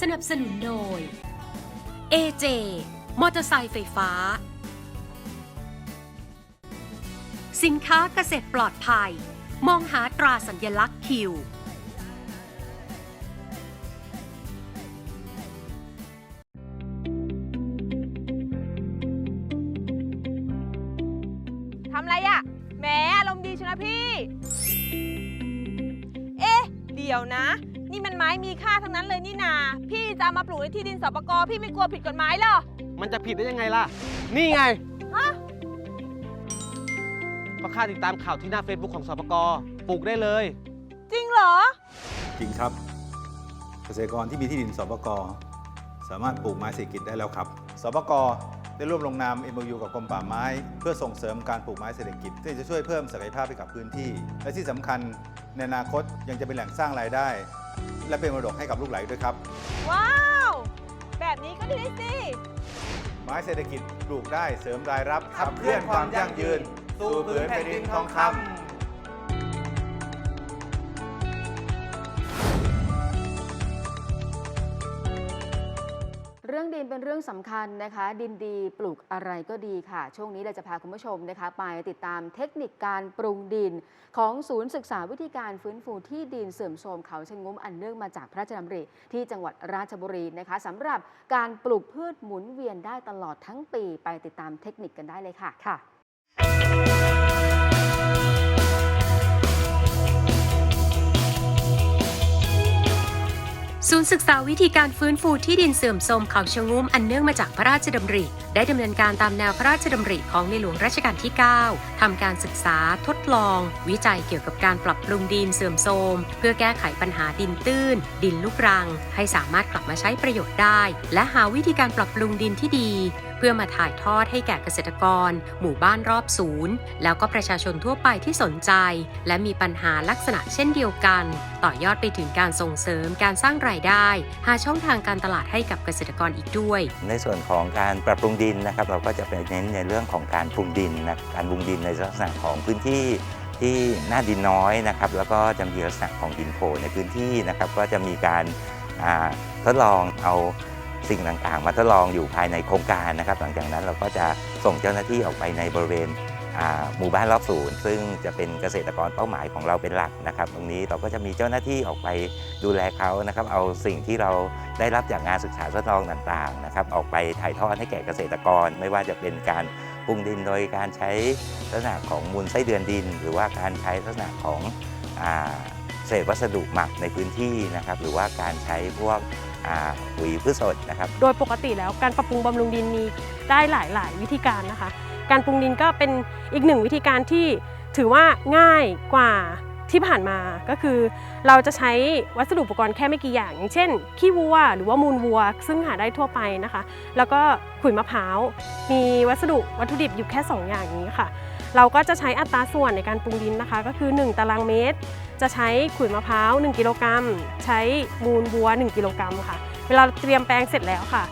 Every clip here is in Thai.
สนับสนุนโดย AJ มอเตอร์ไซค์ไฟฟ้า สินค้าเกษตรปลอดภัย มองหาตราสัญลักษณ์คิว ทำไรอะ่ะแหมอารมณ์ดีชนะพี่ เอ๊ะ เดี๋ยวนะ นี่มันไม้มีค่าทั้งนั้นเลยนี่นา พี่จะเอามาปลูกในที่ดินสปกพี่ไม่กลัวผิดกฎหมายเหรอ มันจะผิดได้ยังไงล่ะ นี่ไงฮะ ก็ค่าติดตามข่าวที่หน้า Facebook ของสปกปลูกได้เลย จริงเหรอ จริงครับ เกษตรกรที่มีที่ดินสปกสามารถปลูกไม้เศรษฐกิจได้แล้วครับสปกได้ร่วมลงนาม MOU กับกรมป่าไม้ เพื่อส่งเสริมการปลูกไม้เศรษฐกิจที่จะช่วยเพิ่มศักยภาพให้กับพื้นที่ และที่สำคัญในอนาคตยังจะเป็นแหล่งสร้างรายได้ และเป็นมรดกให้กับลูกหลานด้วยครับ ว้าว แบบนี้ก็ดีสิ ไม้เศรษฐกิจปลูกได้เสริมรายรับขับเคลื่อนความยั่งยืน สู่ผืนแผ่นดินทองคำ รื่องดินเป็นเรื่องสำคัญนะคะ ดินดีปลูกอะไรก็ดีค่ะ ช่วงนี้เราจะพาคุณผู้ชมนะคะ ไปติดตามเทคนิคการปรุงดิน ของศูนย์ศึกษาวิธีการฟื้นฟูที่ดินเสื่อมโทรมเขาชะงงุ้มอันเนื่องมาจากพระราชดำริที่จังหวัดราชบุรีนะคะสำหรับการปลูกพืชหมุนเวียนได้ตลอดทั้งปี ไปติดตามเทคนิคกันได้เลยค่ะค่ะ ศูนย์ศึกษาวิธีการฟื้นฟูที่ดินเสื่อมโทรมเขาชะงุ้มอันเนื่องมาจากพระราชดำริได้ดำเนินการตามแนวพระราชดำริของในหลวงรัชกาลที่ 9 ทำการศึกษาทดลอง วิจัยเกี่ยวกับการปรับปรุงดินเสื่อมโทรม เพื่อแก้ไขปัญหาดินตื้น ดินลูกรัง ให้สามารถกลับมาใช้ประโยชน์ได้ และหาวิธีการปรับปรุงดินที่ดี เพื่อมาถ่ายทอดให้แก่เกษตรกร หมู่บ้านรอบศูนย์ แล้วก็ประชาชนทั่วไปที่สนใจ และมีปัญหาลักษณะเช่นเดียวกัน ต่อยอดไปถึงการส่งเสริมการสร้างรายได้ หาช่องทางการตลาดให้กับเกษตรกรอีกด้วย ในส่วนของการปรับปรุงดินนะครับ เราก็จะไปเน้นในเรื่องของการปรุงดินนะการปรุงดินในลักษณะของพื้นที่ที่หน้าดินน้อยนะครับ แล้วก็จะมีลักษณะของดินโพลในพื้นที่นะครับ ก็จะมีการทดลองเอาสิ่งต่างๆ มาทดลองอยู่ภายในโครงการนะครับ หลังจากนั้นเราก็จะส่งเจ้าหน้าที่ออกไปในบริเวณ หมู่บ้านรอบศูนย์ซึ่งจะเป็นเกษตรกรเป้าหมายของเราเป็นหลักนะครับ ตรงนี้เราก็จะมีเจ้าหน้าที่ออกไปดูแลเขานะครับ เอาสิ่งที่เราได้รับจากงานศึกษาทดลองต่างๆนะครับ ออกไปถ่ายทอดให้แก่เกษตรกร ไม่ว่าจะเป็นการปรุงดินโดยการใช้ลักษณะของมูลไส้เดือนดิน หรือว่าการใช้ลักษณะของอเศษวัสดุหมักในพื้นที่นะครับ หรือว่าการใช้พวก ปุ๋ยพืชสดนะครับ โดยปกติแล้วการปรับปรุงบำรุงดินมีได้หลายหลายวิธีการนะคะ การปรุงดินก็เป็นอีกหนึ่งวิธีการที่ถือว่าง่ายกว่าที่ผ่านมาก็คือ เราจะใช้วัสดุอุปกรณ์แค่ไม่กี่อย่าง อย่างเช่น ขี้วัวหรือว่ามูลวัว ซึ่งหาได้ทั่วไปนะคะ แล้วก็ขุยมะพร้าว มีวัสดุวัตถุดิบอยู่แค่ 2 อย่างนี้ค่ะ เราก็จะใช้อัตราส่วนในการปรุงดินนะคะ ก็คือ 1 ตารางเมตร จะใช้ขุยมะพร้าว 1 กิโลกรัม ใช้มูลวัว 1 กิโลกรัมค่ะ เวลาเตรียมแปลงเสร็จแล้วค่ะ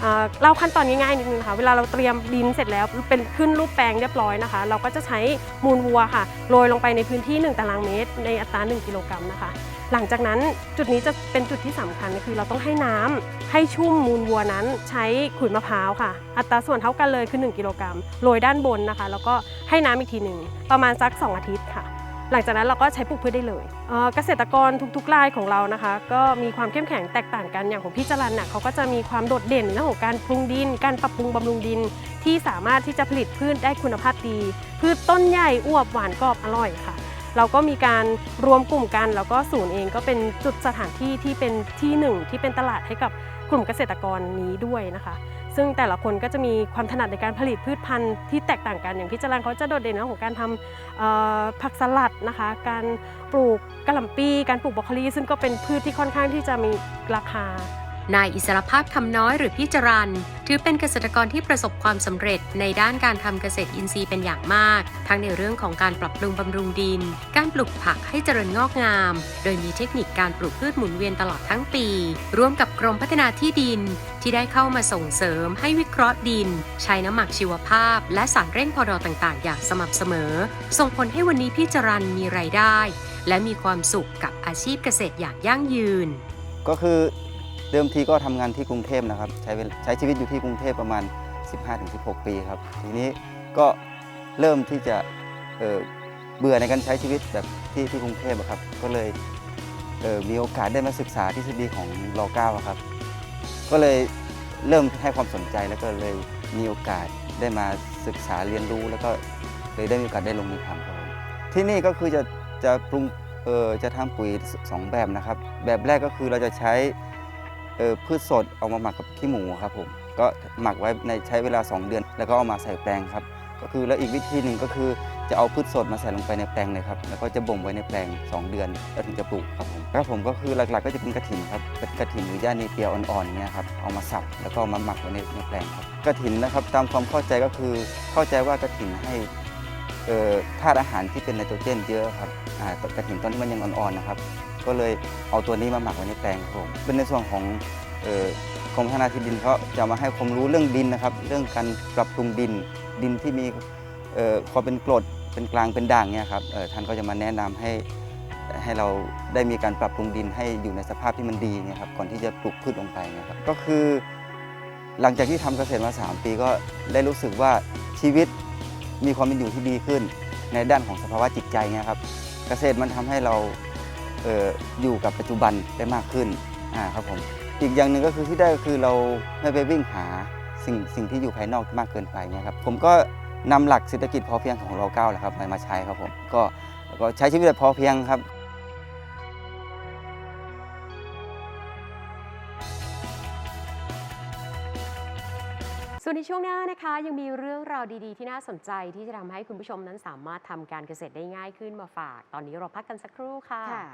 เเล่าขั้นตอนง่ายๆนิดนึงนะคะเวลาเราเตรียมดินเสร็จแล้วเป็นขึ้นรูปแปลงเรียบร้อยนะคะ เราก็จะใช้มูลวัวค่ะโรยลงไปในพื้นที่ 1 ตารางเมตร ในอัตรา 1 กิโลกรัมนะคะ หลังจากนั้นจุดนี้จะเป็นจุดที่สำคัญคือเราต้องให้น้ำให้ชุ่มมูลวัวนั้นใช้ขุยมะพร้าวค่ะ อัตราส่วนเท่ากันเลยคือ 1 กิโลกรัมโรยด้านบนนะคะ แล้วก็ให้น้ำอีกทีหนึ่งประมาณสัก 2 อาทิตย์ค่ะ หลังจากนั้นเราก็ใช้ปลูกพืชได้เลยเกษตรกรทุกๆรายของเรานะคะ ก็มีความเข้มแข็งแตกต่างกันอย่างของพี่จรันน่ะเขาก็จะมีความโดดเด่นในเรื่องของการปรุงดิน การปรับปรุงบำรุงดิน ที่สามารถที่จะผลิตพืชได้คุณภาพดี พืชต้นใหญ่อวบหวานกรอบอร่อยค่ะเราก็มีการรวมกลุ่มกัน แล้วก็ศูนย์เองก็เป็นจุดสถานที่ที่เป็นที่หนึ่งที่เป็นตลาดให้กับกลุ่มเกษตรกรนี้ด้วยนะคะ ซึ่งแต่ละคนก็จะมีความถนัดในการผลิตพืชพันธุ์ที่แตกต่างกันอย่างพี่จรันเขาจะโดดเด่นนเรื่องของการทำผักสลัดนะคะ การปลูกกะหล่ำปีการปลูกบรอกโคลีซึ่งก็เป็นพืชที่ค่อนข้างที่จะมีราคา นายอิสรภาพคำน้อยหรือพี่จรันถือเป็นเกษตรกรที่ประสบความสำเร็จในด้านการทำเกษตรอินทรีย์เป็นอย่างมาก ทั้งในเรื่องของการปรับปรุงบำรุงดิน การปลูกผักให้เจริญงอกงาม โดยมีเทคนิคการปลูกพืชหมุนเวียนตลอดทั้งปี ร่วมกับกรมพัฒนาที่ดิน ที่ได้เข้ามาส่งเสริมให้วิเคราะห์ดิน ใช้น้ำหมักชีวภาพ และสารเร่งพอดอต่างๆ อย่างสม่ำเสมอ ส่งผลให้วันนี้พี่จรันมีรายได้ และมีความสุขกับอาชีพเกษตรอย่างยั่งยืน ก็คือ เดิมทีก็ทำงานที่กรุงเทพนะครับใช้ใช้ชีวิตอยู่ที่กรุงเทพประมาณ 15-16 ปีครับ ทีนี้ก็เริ่มที่จะเเบื่อในการใช้ชีวิตแบบที่ที่กรุงเทพอะครับ ก็เลยเมีโอกาสได้มาศึกษาทฤษฎีของรอเก้าครับ ก็เลยเริ่มให้ความสนใจแล้วก็เลยมีโอกาสได้มาศึกษาเรียนรู้ แล้วก็เลยได้มีโอกาสได้ลงมือทำครับที่นี่ก็คือจะจะปรุงจะทำปุ๋ยสองแบบนะครับ แบบแรกก็คือเราจะใช้ พืชสดเอามาหมักกับขี้หมูครับผมก็หมักไว้ในใช้เวลา 2 เดือน แล้วก็เอามาใส่แปลงครับ ก็คือแล้วอีกวิธีหนึ่งก็คือจะเอาพืชสดมาใส่ลงไปในแปลงเลยครับแล้วก็จะบ่มไว้ในแปลง 2 เดือนแล้วถึงจะปลูกครับผมครับผมก็คือหลักๆ ก็จะเป็นกระถินครับเป็นกระถินหรือย่าเนเปียอ่อนๆอย่างเงี้ยครับเอามาสับแล้วก็เอามาหมักไว้ในในแปลงครับกระถินนะครับตามความเข้าใจก็คือเข้าใจว่ากระถินให้ธาตุอาหารที่เป็นไนโตรเจนเยอะครับกระถินตอนที่มันยังอ่อนๆนะครับ ก็เลยเอาตัวนี้มาหมักไว้ในแปลงครับผมเป็นในส่วนของกรมพัฒนาที่ดินเขาจะมาให้ความรู้เรื่องดินนะครับ เรื่องการปรับปรุงดิน ดินที่มีเอ่อความเป็นกรดเป็นกลางเป็นด่างเนี่ยครับท่านก็จะมาแนะนำให้ให้เราได้มีการปรับปรุงดินให้อยู่ในสภาพที่มันดีเนี่ยครับก่อนที่จะปลูกพืชลงไปนี่ยครับก็คือหลังจากที่ทำเกษตรมา 3 ปีก็ได้รู้สึกว่าชีวิตมีความเป็นอยู่ที่ดีขึ้น ในด้านของสภาวะจิตใจเนี่ยครับเกษตรมันทำให้เรา อออยู่กับปัจจุบันได้มากขึ้นอ่าครับผมอีกอย่างหนึ่งก็คือที่ได้ก็คือเราไม่ไปวิ่งหาสิ่งสิ่งที่อยู่ภายนอกมากเกินไปเนี่ยครับผมก็นำหลักเศรษฐกิจพอเพียงของเราเก้าแหละครับมามาใช้ครับผมก็ก็ใช้ชีวิตแบบพอเพียงครับ นในช่วงหน้านะคะ ยังมีเรื่องราวดีๆ ที่น่าสนใจที่จะทำให้คุณผู้ชมนั้นสามารถทำการเกษตรได้ง่ายขึ้นมาฝาก ตอนนี้เราพักกันสักครู่ค่ะ ค่ะ